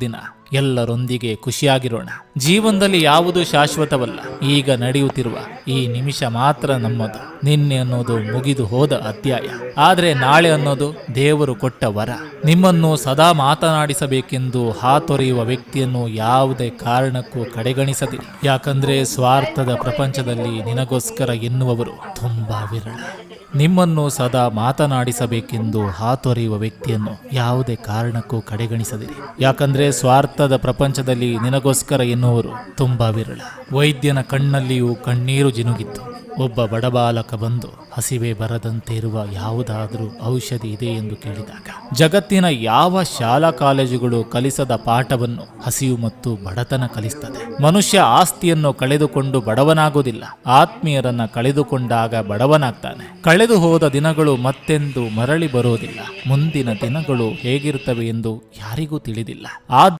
de nada. ಎಲ್ಲರೊಂದಿಗೆ ಖುಷಿಯಾಗಿರೋಣ. ಜೀವನದಲ್ಲಿ ಯಾವುದು ಶಾಶ್ವತವಲ್ಲ, ಈಗ ನಡೆಯುತ್ತಿರುವ ಈ ನಿಮಿಷ ಮಾತ್ರ ನಮ್ಮದು. ನಿನ್ನೆ ಅನ್ನೋದು ಮುಗಿದು ಹೋದ ಅಧ್ಯಾಯ. ಆದರೆ ನಾಳೆ ಅನ್ನೋದು ದೇವರು ಕೊಟ್ಟ ವರ. ನಿಮ್ಮನ್ನು ಸದಾ ಮಾತನಾಡಿಸಬೇಕೆಂದು ಹಾತೊರೆಯುವ ವ್ಯಕ್ತಿಯನ್ನು ಯಾವುದೇ ಕಾರಣಕ್ಕೂ ಕಡೆಗಣಿಸದಿರಿ. ಯಾಕಂದ್ರೆ ಸ್ವಾರ್ಥದ ಪ್ರಪಂಚದಲ್ಲಿ ನಿನಗೋಸ್ಕರ ಎನ್ನುವವರು ತುಂಬಾ ವಿರಳ. ನಿಮ್ಮನ್ನು ಸದಾ ಮಾತನಾಡಿಸಬೇಕೆಂದು ಹಾತೊರೆಯುವ ವ್ಯಕ್ತಿಯನ್ನು ಯಾವುದೇ ಕಾರಣಕ್ಕೂ ಕಡೆಗಣಿಸದಿರಿ. ಯಾಕಂದ್ರೆ ಸ್ವಾರ್ಥದ ಪ್ರಪಂಚದಲ್ಲಿ ನಿನಗೋಸ್ಕರ ಎನ್ನುವರು ತುಂಬಾ ವಿರಳ. ವೈದ್ಯನ ಕಣ್ಣಲ್ಲಿಯೂ ಕಣ್ಣೀರು ಜಿನುಗಿತ್ತು. ಒಬ್ಬ ಬಡಬಾಲಕ ಬಂದು ಹಸಿವೆ ಬರದಂತೆ ಇರುವ ಯಾವುದಾದರೂ ಔಷಧಿ ಇದೆ ಎಂದು ಕೇಳಿದಾಗ, ಜಗತ್ತಿನ ಯಾವ ಶಾಲಾ ಕಾಲೇಜುಗಳು ಕಲಿಸದ ಪಾಠವನ್ನು ಹಸಿವು ಮತ್ತು ಬಡತನ ಕಲಿಸ್ತದೆ. ಮನುಷ್ಯ ಆಸ್ತಿಯನ್ನು ಕಳೆದುಕೊಂಡು ಬಡವನಾಗುವುದಿಲ್ಲ. ಆತ್ಮೀಯರನ್ನ ಕಳೆದುಕೊಂಡಾಗ ಬಡವನಾಗ್ತಾನೆ. ಕಳೆದು ಹೋದ ದಿನಗಳು ಮತ್ತೆಂದು ಮರಳಿ ಬರುವುದಿಲ್ಲ. ಮುಂದಿನ ದಿನಗಳು ಹೇಗಿರುತ್ತವೆ ಎಂದು ಯಾರಿಗೂ ತಿಳಿದಿಲ್ಲ.